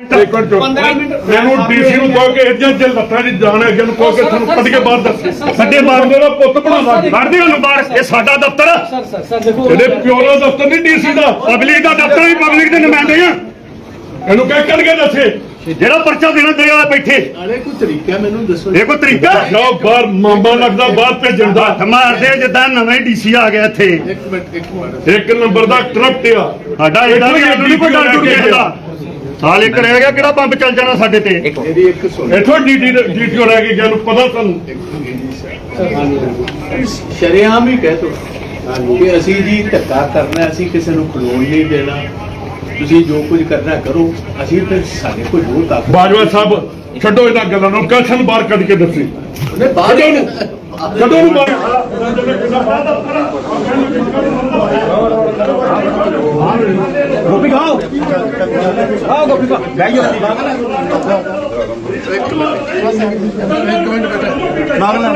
ਇੱਕ ਮਿੰਟ ਚੁੱਪ। 15 ਮਿੰਟ। ਮੈਨੂੰ ਡੀਸੀ ਨੂੰ ਕਹੋ ਕਿ ਇੱਜਾਂ ਜੇ ਲੱਤਾਂ ਦੀ ਜਾਣ ਹੈ ਨੂੰ ਕਹੋ ਕਿ ਤੁਹਾਨੂੰ ਕੱਢ ਕੇ ਬਾਹਰ ਦੱਸ। ਸਾਡੇ ਬਾਹਰ ਮੇਰਾ ਪੁੱਤ ਬਣਾਵਾ ਕੱਢਦੇ ਉਹਨੂੰ ਬਾਹਰ। ਇਹ ਸਾਡਾ ਦਫ਼ਤਰ ਆ। ਸਰ ਸਰ ਸਰ ਦੇਖੋ ਇਹਦੇ ਪਿਓ ਦਾ ਦਫ਼ਤਰ ਨਹੀਂ ਡੀਸੀ ਦਾ। ਪਬਲਿਕ ਦਾ ਦਫ਼ਤਰ ਵੀ ਪਬਲਿਕ ਦੇ ਨੁਮਾਇੰਦੇ ਆ। ਇਹਨੂੰ ਕਹਿ ਕੱਢ ਕੇ ਦੱਸੇ। ਜਿਹੜਾ ਪਰਚਾ ਦੇਣਾ ਬੈਠੇ। ਨਾਲੇ ਕੋਈ ਤਰੀਕਾ ਮੈਨੂੰ ਦੱਸੋ। ਇਹ ਕੋਈ ਤਰੀਕਾ ਜਾਓ ਬਾਹਰ ਮਾਮਾ ਲੱਗਦਾ ਬਾਹਰ ਭੇਜਣ ਦਾ। ਹੱਥ ਮਾਰਦੇ ਜਿੱਦਾਂ ਨਵੇਂ ਡੀਸੀ ਆ ਗਿਆ ਇੱਥੇ। ਇੱਕ ਮਿੰਟ ਇੱਕ ਮਿੰਟ। ਇੱਕ ਨੰਬਰ ਦਾ ਕਰਪਟ ਆ। ਸਾਡਾ ਇਹਦਾ ਵੀ ਸਾਨੂੰ ਨਹੀਂ ਕੋਈ ਡਰ ਡੁਰ ਕਿਸੇ ਦਾ ਸਾਲ ਇੱਕ ਰਹਿ ਗਿਆ ਕਿਹੜਾ ਬੰਬ ਚੱਲ ਜਾਣਾ ਸਾਡੇ ਤੇ? ਮੇਰੀ ਇੱਕ ਸੁਣ। ਇੱਥੋਂ ਡੀਟੀ ਡੀਟੀਓ ਰਹਿ ਗਈ ਜਿਹਨੂੰ ਪਤਾ ਤੁਹਾਨੂੰ ਸ਼ਰੇਆਮ ਹੀ ਕਹਿ ਤੋ ਕਿ ਅਸੀਂ ਜੀ ਧੱਕਾ ਕਰਨਾ ਅਸੀਂ ਕਿਸੇ ਨੂੰ ਖਲੋਣ ਨਹੀਂ ਦੇਣਾ। ਤੁਸੀਂ ਜੋ ਕੁਝ ਕਰਨਾ ਕਰੋ ਅਸੀਂ ਫਿਰ ਸਾਡੇ ਕੋਲ ਜੋ ਤਾਕਤ ਬਾਜਵਾ ਸਾਹਿਬ ਛੱਡੋ ਇਹਨਾਂ ਗੱਲਾਂ ਨੂੰ ਕਸ਼ਨ ਬਾਹਰ ਕੱਢ ਕੇ ਦੱਸੀ। ਉਹਨੇ ਬਾਹਰ ਕਦੋਂ ਨੂੰ ਕਦੋਂ ਨੂੰ ਬਾਹਰ ਗੋਪੀ ਖਾਓ ਖਾਓ ਗੋਪੀ ਖਾ ਬਹਿ ਜਾਓ ਲੇਡੀ ਸਾਹਿਬ ਨੂੰ ਤਵੇ ਹੋ ਗਿਆ ਕੋਈ ਗੱਲ ਨਹੀਂ ਮਾਰੋ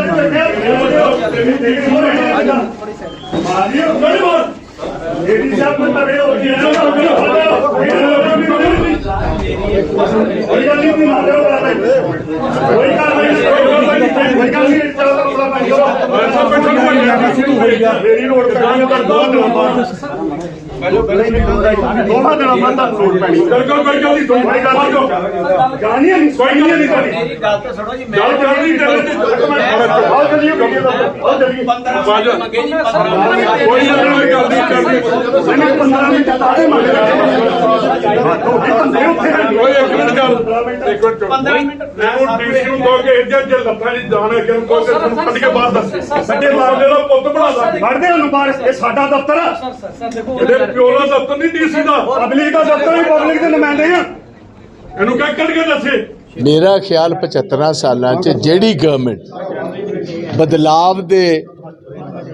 ਕੋਈ ਗੱਲ ਨਹੀਂ ਕੋਈ ਗੱਲ ਨਹੀਂ ਤਾਂ ਦੋ ਦਿਨਾਂ ਦਿਨਾਂ ਬਾਅਦ ਤਾਂ ਰੋਡ ਪੈਣੀ। ਬਿਲਕੁਲ ਕੋਈ ਗੱਲ ਨਹੀਂ ਤੁਹਾਨੂੰ ਕੋਈ ਗੱਲ ਨਹੀਂ। ਜਾਣੀ ਨਹੀਂ ਕੋਈ ਨਹੀਂ ਤੁਹਾਡੀ। ਮੇਰੀ ਗੱਲ ਤਾਂ ਸੁਣੋ ਜੀ ਗੱਲ ਚੱਲਦੀ ਚੱਲਦੀ ਆਓ ਸਾਡਾ ਦਫ਼ਤਰ ਆ। ਸਰ ਸਰ ਦਾ। ਪਬਲਿਕ ਦਾ ਦਫ਼ਤਰ ਦੇ ਨੁਮਾਇੰਦੇ ਆ। ਕੱਢ ਕੇ ਦੱਸੇ। ਮੇਰਾ ਖਿਆਲ 75 ਸਾਲਾਂ 'ਚ ਜਿਹੜੀ ਗਵਰਨਮੈਂਟ ਬਦਲਾਵ ਦੇ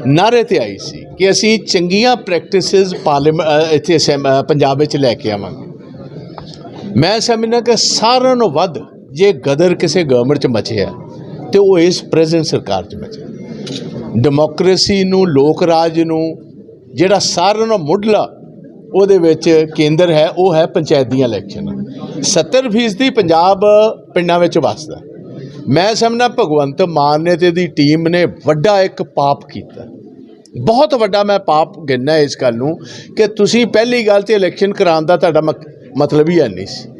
ਨਾਰੇ ਤੇ ਆਈ ਸੀ ਕਿ ਅਸੀਂ ਚੰਗੀਆਂ ਪ੍ਰੈਕਟਿਸਿਸ ਪਾਰਲੀਮੈਂਟ ਇੱਥੇ ਅਸੈਂਬ- ਪੰਜਾਬ ਵਿੱਚ ਲੈ ਕੇ ਆਵਾਂਗੇ। ਮੈਂ ਸਮਝਦਾ ਕਿ ਸਾਰਿਆਂ ਨੂੰ ਵੱਧ ਜੇ ਗਦਰ ਕਿਸੇ ਗਵਰਨਮੈਂਟ 'ਚ ਮਚਿਆ ਤੇ ਉਹ ਇਸ ਪ੍ਰੈਜ਼ੈਂਟ ਸਰਕਾਰ 'ਚ ਮਚਿਆ ਡੈਮੋਕ੍ਰੇਸੀ ਨੂੰ, ਲੋਕ ਰਾਜ ਨੂੰ, ਜਿਹੜਾ ਸਾਰਿਆਂ ਨੂੰ ਮੁੱਢਲਾ ਉਹਦੇ ਵਿੱਚ ਕੇਂਦਰ ਹੈ, ਉਹ ਹੈ ਪੰਚਾਇਤ ਦੀਆਂ ਇਲੈਕਸ਼ਨ 70% ਪੰਜਾਬ ਪਿੰਡਾਂ ਵਿੱਚ ਵਸਦਾ ਮੈਂ ਸਮਝਣਾ ਭਗਵੰਤ ਮਾਨ ਨੇ ਤੇ ਦੀ ਟੀਮ ਨੇ ਵੱਡਾ ਇੱਕ ਪਾਪ ਕੀਤਾ। ਬਹੁਤ ਵੱਡਾ ਮੈਂ ਪਾਪ ਗਿਣਨਾ ਇਸ ਗੱਲ ਨੂੰ ਕਿ ਤੁਸੀਂ ਪਹਿਲੀ ਗੱਲ ਤੇ ਇਲੈਕਸ਼ਨ ਕਰਾਉਣ ਦਾ ਤੁਹਾਡਾ ਮਕ- ਮਤਲਬ ਹੀ ਹੈ ਨਹੀਂ ਸੀ।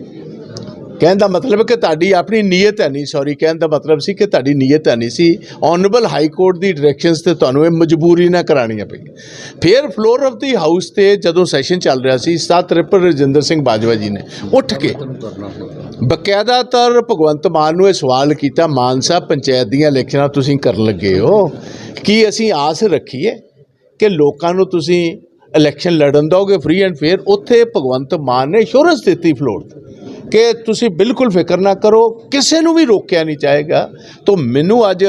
ਕਹਿਣ ਦਾ ਮਤਲਬ ਕਿ ਤੁਹਾਡੀ ਆਪਣੀ ਨੀਅਤ ਹੈ ਨਹੀਂ ਸੌਰੀ ਕਹਿਣ ਦਾ ਮਤਲਬ ਸੀ ਕਿ ਤੁਹਾਡੀ ਨੀਅਤ ਹੈ ਨਹੀਂ ਸੀ। ਆਨਰੇਬਲ ਹਾਈ ਕੋਰਟ ਦੀ ਡਾਇਰੈਕਸ਼ਨਸ ਤੇ ਤੁਹਾਨੂੰ ਇਹ ਮਜਬੂਰੀ ਨਾ ਕਰਾਉਣੀਆਂ ਪਈ ਫਿਰ ਫਲੋਰ ਆਫ ਦੀ ਹਾਊਸ ਤੇ ਜਦੋਂ ਸੈਸ਼ਨ ਚੱਲ ਰਿਹਾ ਸੀ, ਸਤ ਰਿਪਰ ਰਜਿੰਦਰ ਸਿੰਘ ਬਾਜਵਾ ਜੀ ਨੇ ਉੱਠ ਕੇ ਬਕਾਇਦਾ ਤੌਰ ਭਗਵੰਤ ਮਾਨ ਨੂੰ ਇਹ ਸਵਾਲ ਕੀਤਾ, ਮਾਨ ਸਾਹਿਬ, ਪੰਚਾਇਤ ਦੀਆਂ ਇਲੈਕਸ਼ਨਾਂ ਤੁਸੀਂ ਕਰਨ ਲੱਗੇ ਹੋ। ਕੀ ਅਸੀਂ ਆਸ ਰੱਖੀਏ ਕਿ ਲੋਕਾਂ ਨੂੰ ਤੁਸੀਂ ਇਲੈਕਸ਼ਨ ਲੜਨ ਦੋਗੇ ਫ੍ਰੀ ਐਂਡ ਫੇਅਰ ਉੱਥੇ ਭਗਵੰਤ ਮਾਨ ਨੇ ਇੰਸ਼ੋਰੈਂਸ ਦਿੱਤੀ ਫਲੋਰ ਤੇ। ਕਿ ਤੁਸੀਂ ਬਿਲਕੁਲ ਫਿਕਰ ਨਾ ਕਰੋ, ਕਿਸੇ ਨੂੰ ਵੀ ਰੋਕਿਆ ਨਹੀਂ ਜਾਏਗਾ। ਤਾਂ ਮੈਨੂੰ ਅੱਜ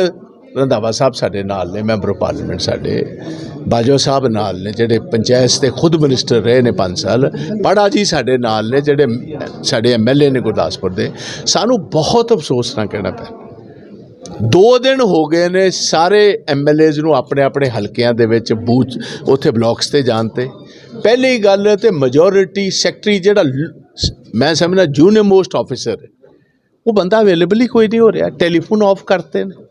ਰੰਧਾਵਾ ਸਾਹਿਬ ਸਾਡੇ ਨਾਲ ਨੇ, ਮੈਂਬਰ ਪਾਰਲੀਮੈਂਟ ਸਾਡੇ, ਬਾਜਵਾ ਸਾਹਿਬ ਨਾਲ ਨੇ, ਜਿਹੜੇ ਪੰਚਾਇਤ ਦੇ ਖੁਦ ਮਿਨਿਸਟਰ ਰਹੇ ਨੇ 5 ਸਾਲ ਪੜਾ ਜੀ ਸਾਡੇ ਨਾਲ ਨੇ, ਜਿਹੜੇ ਸਾਡੇ ਐਮਐਲਏ ਨੇ ਗੁਰਦਾਸਪੁਰ ਦੇ। ਸਾਨੂੰ ਬਹੁਤ ਅਫਸੋਸ ਨਾਲ ਕਹਿਣਾ ਪਿਆ। ਦੋ ਦਿਨ ਹੋ ਗਏ ਨੇ ਸਾਰੇ ਐਮਐਲਏਜ਼ ਨੂੰ ਆਪਣੇ ਆਪਣੇ ਹਲਕਿਆਂ ਦੇ ਵਿੱਚ ਬੂਥ, ਉੱਥੇ ਬਲਾਕਸ ਤੇ ਜਾਣ ਤੇ। ਪਹਿਲੀ ਗੱਲ ਤੇ ਮੈਜੋਰਿਟੀ ਸੈਕਟਰੀ ਜਿਹੜਾ ਮੈਂ ਸਮਝਣਾ ਜੂਨੀਅਰ ਮੋਸਟ ਆਫੀਸਰ ਉਹ ਬੰਦਾ ਅਵੇਲੇਬਲ ਹੀ ਕੋਈ ਨਹੀਂ ਹੋ ਰਿਹਾ। ਟੈਲੀਫੋਨ ਆਫ ਕਰਤੇ ਨੇ।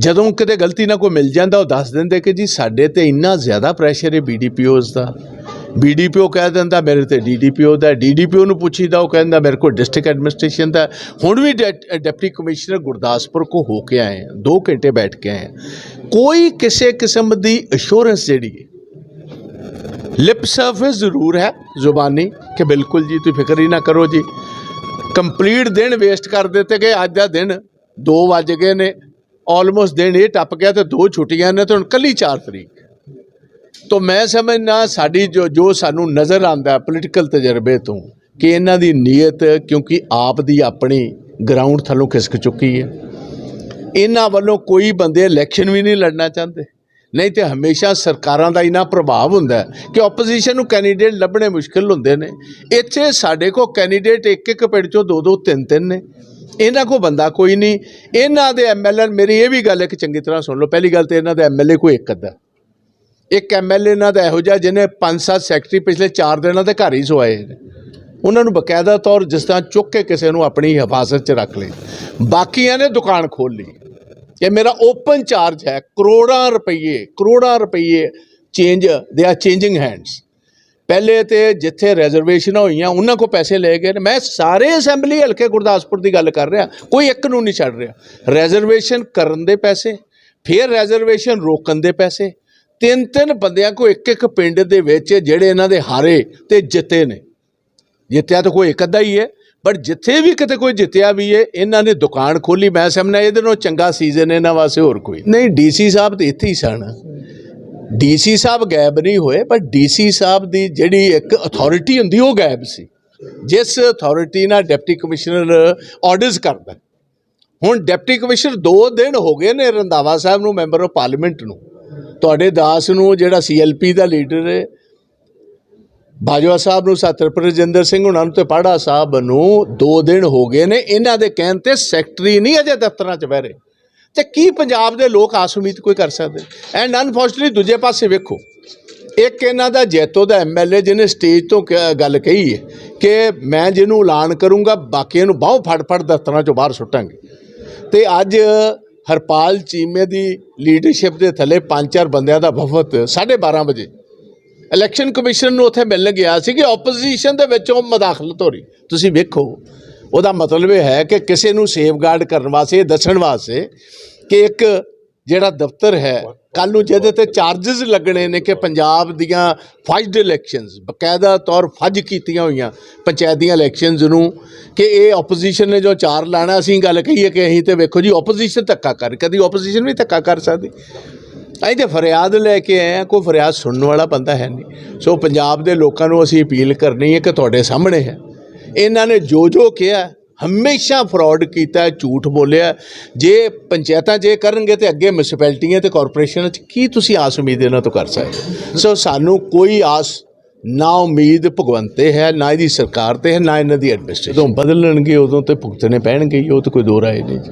ਜਦੋਂ ਕਿਤੇ ਗਲਤੀ ਨਾਲ ਕੋਈ ਮਿਲ ਜਾਂਦਾ, ਉਹ ਦੱਸ ਦਿੰਦੇ ਕਿ ਜੀ ਸਾਡੇ ਤੇ ਇੰਨਾ ਜ਼ਿਆਦਾ ਪ੍ਰੈਸ਼ਰ ਹੈ ਬੀਡੀਪੀਓਜ਼ ਦਾ। ਬੀਡੀਪੀਓ ਕਹਿ ਦਿੰਦਾ, ਮੇਰੇ ਤੇ ਡੀਡੀਪੀਓ ਦਾ। ਡੀਡੀਪੀਓ ਨੂੰ ਪੁੱਛੀਦਾ, ਉਹ ਕਹਿੰਦਾ, ਮੇਰੇ ਕੋਲ ਡਿਸਟ੍ਰਿਕਟ ਐਡਮਿਨਿਸਟ੍ਰੇਸ਼ਨ ਦਾ। ਹੁਣ ਵੀ ਡੈ- ਡਿਪਟੀ ਕਮਿਸ਼ਨਰ ਗੁਰਦਾਸਪੁਰ ਕੋ ਹੋ ਕੇ ਆਏ ਹਾਂ 2 ਘੰਟੇ ਬੈਠ ਕੇ ਆਏ ਹਾਂ ਕੋਈ ਕਿਸੇ ਕਿਸਮ ਦੀ ਅਸ਼ੋਰੈਂਸ ਜਿਹੜੀ ਹੈ ਲਿਪ ਸਰਵਿਸ ਜ਼ਰੂਰ ਹੈ। ਜ਼ੁਬਾਨੀ ਕਿ ਬਿਲਕੁਲ ਜੀ, ਤੁਸੀਂ ਫਿਕਰ ਹੀ ਨਾ ਕਰੋ ਜੀ। ਕੰਪਲੀਟ ਦਿਨ ਵੇਸਟ ਕਰ ਦਿੱਤੇ ਗਏ, ਅੱਜ ਦਾ ਦਿਨ 2 ਵੱਜ ਗਏ ਨੇ। ਆਲਮੋਸਟ ਦਿਨ ਇਹ ਟੱਪ ਗਿਆ ਤੇ ਦੋ ਛੁੱਟੀਆਂ ਨੇ ਤੇ ਹੁਣ ਕੱਲੀ 4 ਤਰੀਕ। ਤੋਂ ਮੈਂ ਸਮਝਣਾ ਸਾਡੀ ਜੋ ਜੋ ਸਾਨੂੰ ਨਜ਼ਰ ਆਂਦਾ ਪੋਲੀਟੀਕਲ ਤਜਰਬੇ ਤੋਂ ਕਿ ਇਹਨਾਂ ਦੀ ਨੀਅਤ ਕਿਉਂਕਿ ਆਪ ਦੀ ਆਪਣੀ ਗਰਾਊਂਡ ਥੱਲੋਂ ਖਿਸਕ ਚੁੱਕੀ ਹੈ। ਇਹਨਾਂ ਵੱਲੋਂ ਕੋਈ ਬੰਦੇ ਇਲੈਕਸ਼ਨ ਵੀ ਨਹੀਂ ਲੜਨਾ ਚਾਹੁੰਦੇ। ਨਹੀਂ ਤੇ ਹਮੇਸ਼ਾ ਸਰਕਾਰਾਂ ਦਾ ਇਨਾ ਪ੍ਰਭਾਵ ਹੁੰਦਾ ਕਿ ਆਪੋਜੀਸ਼ਨ ਨੂੰ ਕੈਂਡੀਡੇਟ ਲੱਭਣੇ ਮੁਸ਼ਕਲ ਹੁੰਦੇ ਨੇ। ਇੱਥੇ ਸਾਡੇ ਕੋਲ ਕੈਂਡੀਡੇਟ ਇੱਕ ਇੱਕ ਪਿੰਡ ਚੋਂ ਦੋ ਦੋ ਤਿੰਨ ਤਿੰਨ ਨੇ। ਇਹਨਾਂ ਕੋ ਬੰਦਾ ਕੋਈ ਨਹੀਂ। ਇਹਨਾਂ ਦੇ ਐਮਐਲਏ ਮੇਰੀ ਇਹ ਵੀ ਗੱਲ ਇੱਕ ਚੰਗੀ ਤਰ੍ਹਾਂ ਸੁਣ ਲਓ। ਪਹਿਲੀ ਗੱਲ ਤੇ ਇਹਨਾਂ ਦਾ ਐਮਐਲਏ ਕੋਈ ਇੱਕ ਅੱਧਾ। ਇੱਕ ਐਮਐਲਏ ਇਹਨਾਂ ਦਾ ਇਹੋ ਜਿਹਾ ਜਿਹਨੇ ਪੰਜ ਸੱਤ ਸੈਕਟਰੀ ਪਿਛਲੇ 4 ਦਿਨਾਂ ਦੇ ਘਰ ਹੀ ਸਵਾਏ ਨੇ। ਉਹਨਾਂ ਨੂੰ ਬਕਾਇਦਾ ਤੌਰ ਜਿਸ ਤਰ੍ਹਾਂ ਚੁੱਕ ਕੇ ਕਿਸੇ ਨੂੰ ਆਪਣੀ ਹਿਫਾਜ਼ਤ 'ਚ ਰੱਖ ਲਈ ਬਾਕੀਆਂ ਨੇ ਦੁਕਾਨ ਖੋਲ ਲਈ। ਇਹ ਮੇਰਾ ਓਪਨ ਚਾਰਜ ਹੈ, ਕਰੋੜਾਂ ਰੁਪਏ ਕਰੋੜਾਂ ਰੁਪਏ ਚੇਂਜ ਦੇ ਆ ਚੇਂਜਿੰਗ ਹੈਂਡਸ ਪਹਿਲੇ ਤੇ ਜਿੱਥੇ ਰਿਜ਼ਰਵੇਸ਼ਨਾਂ ਹੋਈਆਂ, ਉਹਨਾਂ ਕੋ ਪੈਸੇ ਲਏ ਗਏ ਨੇ। ਮੈਂ ਸਾਰੇ ਅਸੈਂਬਲੀ ਹਲਕੇ ਗੁਰਦਾਸਪੁਰ ਦੀ ਗੱਲ ਕਰ ਰਿਹਾ, ਕੋਈ ਇੱਕ ਨੂੰ ਨਹੀਂ ਛੱਡ ਰਿਹਾ। ਰਿਜ਼ਰਵੇਸ਼ਨ ਕਰਨ ਦੇ ਪੈਸੇ, ਫਿਰ ਰਿਜ਼ਰਵੇਸ਼ਨ ਰੋਕਣ ਦੇ ਪੈਸੇ। ਤਿੰਨ ਤਿੰਨ ਬੰਦਿਆਂ ਕੋ ਇੱਕ ਇੱਕ ਪਿੰਡ ਦੇ ਵਿੱਚ ਜਿਹੜੇ ਇਹਨਾਂ ਦੇ ਹਾਰੇ ਤੇ ਜਿੱਤੇ ਨੇ। ਜਿੱਤਿਆ ਤਾਂ ਕੋਈ ਇੱਕ ਅੱਧਾ ਹੀ ਹੈ। ਪਰ ਜਿੱਥੇ ਵੀ ਕਿਤੇ ਕੋਈ ਜਿੱਤਿਆ ਵੀ ਹੈ ਇਹਨਾਂ ਨੇ ਦੁਕਾਨ ਖੋਲੀ ਮੈਂ ਸਮਝਣਾ ਇਹਦੇ ਨਾਲੋਂ ਚੰਗਾ ਸੀਜ਼ਨ ਇਹਨਾਂ ਵਾਸਤੇ ਹੋਰ ਕੋਈ ਨਹੀਂ। ਡੀਸੀ ਸਾਹਿਬ ਤੇ ਇੱਥੇ ਹੀ ਸਨ। ਡੀਸੀ ਸਾਹਿਬ ਗਾਇਬ ਨਹੀਂ ਹੋਏ, ਪਰ ਡੀਸੀ ਸਾਹਿਬ ਦੀ ਜਿਹੜੀ ਇੱਕ ਅਥਾਰਟੀ ਹੁੰਦੀ, ਉਹ ਗਾਇਬ ਸੀ। ਜਿਸ ਅਥਾਰਟੀ ਨਾਲ ਡਿਪਟੀ ਕਮਿਸ਼ਨਰ ਆਰਡਰਸ ਕਰਦਾ। ਹੁਣ ਡਿਪਟੀ ਕਮਿਸ਼ਨਰ 2 ਦਿਨ ਹੋ ਗਏ ਨੇ ਰੰਧਾਵਾ ਸਾਹਿਬ ਨੂੰ, ਮੈਂਬਰ ਆਫ ਪਾਰਲੀਮੈਂਟ ਨੂੰ। ਤੁਹਾਡੇ ਦਾਸ ਨੂੰ ਜਿਹੜਾ ਸੀਐਲਪੀ ਦਾ ਲੀਡਰ ਹੈ ਬਾਜਵਾ ਸਾਹਿਬ ਨੂੰ ਸਤਿਰ ਰਜਿੰਦਰ ਸਿੰਘ ਹੁਣਾਂ ਨੂੰ ਤੇ ਪਾੜਾ ਸਾਹਿਬ ਨੂੰ 2 ਦਿਨ ਹੋ ਗਏ ਨੇ, ਇਹਨਾਂ ਦੇ ਕਹਿਣ ਤੇ ਸੈਕਟਰੀ ਨਹੀਂ ਅਜੇ ਦਫ਼ਤਰਾਂ 'ਚ ਬਹਿ ਰਹੇ। ਤੇ ਕੀ ਪੰਜਾਬ ਦੇ ਲੋਕ ਆਸ ਉਮੀਦ ਕੋਈ ਕਰ ਸਕਦੇ? ਐਂਡ ਅਨਫੋਰਚੂਨਟਲੀ ਦੂਜੇ ਪਾਸੇ ਵੇਖੋ, ਇੱਕ ਇਹਨਾਂ ਦਾ ਜੈਤੋ ਦਾ ਐਮਐਲਏ ਜਿਹਨੇ ਸਟੇਜ ਤੋਂ ਕ- ਗੱਲ ਕਹੀ ਹੈ ਕਿ ਮੈਂ ਜਿਹਨੂੰ ਐਲਾਨ ਕਰੂੰਗਾ ਬਾਕੀਆਂ ਨੂੰ ਬਾਹੋਂ ਫੜ ਫੜ ਦਫ਼ਤਰਾਂ 'ਚੋਂ ਬਾਹਰ ਸੁੱਟਾਂਗੇ। ਤੇ ਅੱਜ ਹਰਪਾਲ ਚੀਮੇ ਦੀ ਲੀਡਰਸ਼ਿਪ ਦੇ ਥੱਲੇ ਪੰਜ ਚਾਰ ਬੰਦਿਆਂ ਦਾ ਵਫਦ 12:30 ਵਜੇ। ਇਲੈਕਸ਼ਨ ਕਮਿਸ਼ਨ ਨੂੰ ਉੱਥੇ ਮਿਲਣ ਗਿਆ ਸੀ ਕਿ ਆਪੋਜੀਸ਼ਨ ਦੇ ਵਿੱਚੋਂ ਮਦਾਖਲਤ ਹੋ ਰਹੀ। ਤੁਸੀਂ ਵੇਖੋ, ਉਹਦਾ ਮਤਲਬ ਇਹ ਹੈ ਕਿ ਕਿਸੇ ਨੂੰ ਸੇਫਗਾਰਡ ਕਰਨ ਵਾਸਤੇ ਦੱਸਣ ਵਾਸਤੇ ਕਿ ਇੱਕ ਜਿਹੜਾ ਦਫ਼ਤਰ ਹੈ ਕੱਲ ਨੂੰ ਜਿਹਦੇ ਤੇ ਚਾਰजेस ਲੱਗਣੇ ਨੇ ਕਿ ਪੰਜਾਬ ਦੀਆਂ ਫਸਟ ਇਲੈਕਸ਼ਨਸ ਬਕਾਇਦਾ ਤੌਰ ਫੱਜ ਕੀਤੀਆਂ ਹੋਈਆਂ ਪੰਚਾਇਤ ਦੀਆਂ ਇਲੈਕਸ਼ਨਸ ਨੂੰ, ਕਿ ਇਹ ਆਪੋਜੀਸ਼ਨ ਨੇ ਜੋ ਚਾਰ ਲਾਣਾ, ਅਸੀਂ ਗੱਲ ਕਹੀਏ ਕਿ ਅਸੀਂ ਤੇ ਵੇਖੋ ਜੀ ਆਪੋਜੀਸ਼ਨ ਧੱਕਾ ਕਰ, ਕਦੀ ਆਪੋਜੀਸ਼ਨ ਵੀ ਧੱਕਾ ਕਰ ਸਕਦੀ। ਅਸੀਂ ਤੇ ਫਰਿਆਦ ਲੈ ਕੇ ਆਏ ਹਾਂ ਕੋਈ ਫਰਿਆਦ ਸੁਣਨ ਵਾਲਾ ਬੰਦਾ ਹੈ ਨਹੀਂ। ਸੋ ਪੰਜਾਬ ਦੇ ਲੋਕਾਂ ਨੂੰ ਅਸੀਂ ਅਪੀਲ ਕਰਨੀ ਹੈ ਕਿ ਤੁਹਾਡੇ ਸਾਹਮਣੇ ਹੈ। ਇਹਨਾਂ ਨੇ ਜੋ ਜੋ ਕਿਹਾ ਹਮੇਸ਼ਾ ਫਰਾਡ ਕੀਤਾ ਝੂਠ ਬੋਲਿਆ। ਜੇ ਪੰਚਾਇਤਾਂ ਜੇ ਕਰਨਗੇ ਤੇ ਅੱਗੇ ਮਿਊਨਿਸਪੈਲਿਟੀਆਂ ਤੇ ਕਾਰਪੋਰੇਸ਼ਨਾਂ 'ਚ ਕੀ ਤੁਸੀਂ ਆਸ ਉਮੀਦ ਇਹਨਾਂ ਤੋਂ ਕਰ ਸਕਦੇ ਸੋ ਸਾਨੂੰ ਕੋਈ ਆਸ ਨਾ ਉਮੀਦ ਭਗਵੰਤ ਤੇ ਹੈ ਨਾ ਇਹਦੀ ਸਰਕਾਰ ਤੇ ਹੈ ਨਾ ਇਹਨਾਂ ਦੀ ਐਡਮਿਨਿਸਟ੍ਰੇਸ਼ਨ ਜਦੋਂ ਬਦਲਣਗੇ ਉਦੋਂ ਤੇ ਭੁਗਤਣੇ ਪੈਣਗੇ ਹੀ, ਉਹ ਤਾਂ ਕੋਈ ਦੋ ਰਾਏ ਨਹੀਂ ਜੀ।